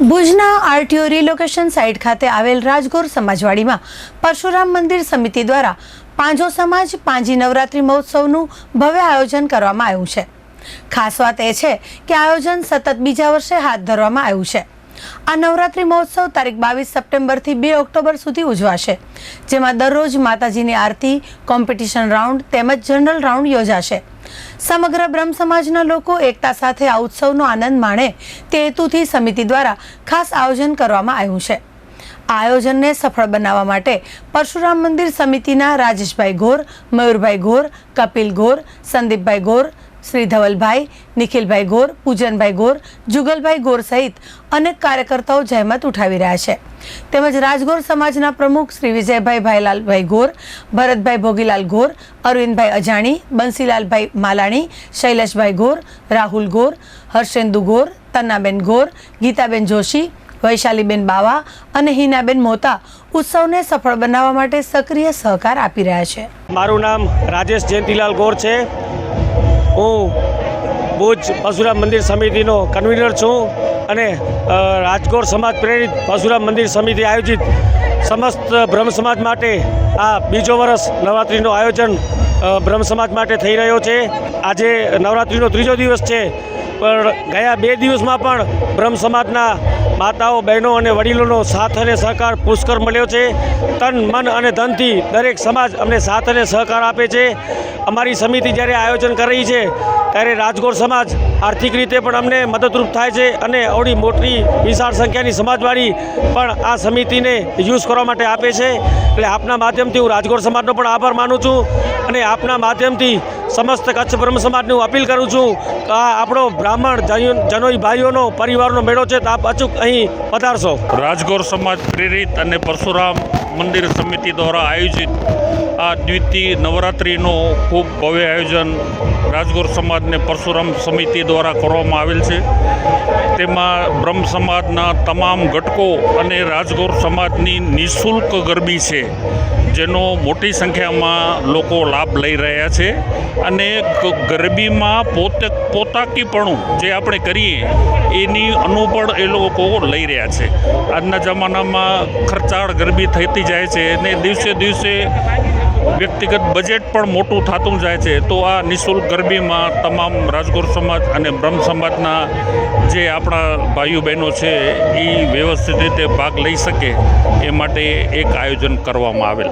ભુજના RTO relocation site ખાતે આવેલ રાજગોર સમાજવાડીમાં પરશુરામ મંદિર સમિતિ દ્વારા પાંજો સમાજ, પાંજી નવરાત્રિ મહોત્સવનું ભવ્ય આયોજન કરવામાં આવ્યું છે. ખાસ વાત એ છે કે આયોજન સતત બીજા વર્ષે હાથ ધરવામાં આવ્યું છે. આ નવરાત્રિ મહોત્સવ તારીખ બાવીસ સપ્ટેમ્બરથી બે ઓક્ટોબર સુધી ઉજવાશે, જેમાં દરરોજ માતાજીની આરતી, કોમ્પિટિશન રાઉન્ડ તેમજ જનરલ રાઉન્ડ યોજાશે. સમગ્ર બ્રહ્મ સમાજના લોકો એકતા સાથે આ ઉત્સવનો આનંદ માણે તે હેતુથી સમિતિ દ્વારા ખાસ આયોજન કરવામાં આવ્યું છે. આ આયોજનને સફળ બનાવવા માટે પરશુરામ મંદિર સમિતિના રાજેશભાઈ ઘોર મયુરભાઈ ઘોર કપિલ ઘોર સંદીપભાઈ ગોર શ્રી ધવલભાઈ, નિખિલભાઈ ગોર, પૂજનભાઈ ગોર, જુગલભાઈ ગોર સહિત અનેક કાર્યકર્તાઓ જહેમત ઉઠાવી રહ્યા છે. તેમજ રાજગોર સમાજના પ્રમુખ શ્રી વિજયભાઈ ભાઈલાલભાઈ ગોર, ભરતભાઈ ભોગીલાલ ગોર, અરવિંદભાઈ અજાણી, બંસીલાલભાઈ માલાણી, શૈલેષભાઈ ગોર, રાહુલ ગોર, હર્ષેન્દુ ગોર, તન્નાબેન ગોર, ગીતાબેન જોશી, વૈશાલીબેન બાવા અને હિનાબેન મોતા ઉત્સવને સફળ બનાવવા માટે સક્રિય સહકાર આપી રહ્યા છે. મારું નામ રાજેશ જયંતિલાલ ગોર છે. હું ભુજ પરશુરામ મંદિર સમિતિનો કન્વીનર છું અને રાજકોટ સમાજ પ્રેરિત પરશુરામ મંદિર સમિતિ આયોજિત સમસ્ત બ્રહ્મ સમાજ માટે આ બીજો વર્ષ નવરાત્રિનું આયોજન બ્રહ્મ સમાજ માટે થઈ રહ્યો છે. આજે નવરાત્રિનો ત્રીજો દિવસ છે, પણ ગયા બે દિવસમાં પણ બ્રહ્મ સમાજના માતાઓ, બહેનો અને વડીલોનો સાથ અને સહકાર પુષ્કર મળ્યો છે. તન, મન અને ધનથી દરેક સમાજ અમને સાથ અને સહકાર આપે છે. અમારી સમિતિ જ્યારે આયોજન કરી છે, ત્યારે રાજકોટ સમાજ આર્થિક રીતે પણ અમને મદદરૂપ થાય છે અને અવડી મોટી વિશાળ સંખ્યાની સમાજવાળી પણ આ સમિતિને યુઝ કરવા માટે આપે છે. એટલે આપના માધ્યમથી હું રાજકોટ સમાજનો પણ આભાર માનું છું અને આપના માધ્યમથી સમસ્ત કચ્છ બ્રહ્મ સમાજને હું અપીલ કરું છું કે આ આપણો બ્રાહ્મણ જનો- જનોઈ ભાઈઓનો, પરિવારનો મેળો છે તો આપ અચૂક અહીં પધારશો. રાજગોર સમાજ પ્રેરિત અને પરશુરામ મંદિર સમિતિ દ્વારા આયોજિત આ દ્વિતીય નવરાત્રિનું ખૂબ ભવ્ય આયોજન રાજગોર સમાજને પરશુરામ સમિતિ દ્વારા કરવામાં આવેલ છે. તેમાં બ્રહ્મ સમાજના તમામ ઘટકો અને રાજગોર સમાજની નિઃશુલ્ક ગરબી છે. જેનો મોટી સંખ્યામાં લોકો લાભ લઈ રહ્યા છે અને ગરબીમાં પોતે, પોતાકીપણું જે આપણે કરીએ, એની અનુબળ એ લોકો લઈ રહ્યા છે. આજના જમાનામાં ખર્ચાળ ગરબી થતી જાય છે અને દિવસે દિવસે વ્યક્તિગત બજેટ પણ મોટું થતું જાય છે, તો આ નિઃશુલ્ક ગરબીમાં તમામ રાજગોર સમાજ અને બ્રહ્મ સમાજના જે આપણા ભાઈઓ બહેનો છે, એ વ્યવસ્થિત રીતે ભાગ લઈ શકે, એ માટે એક આયોજન કરવામાં આવેલ.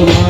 rolar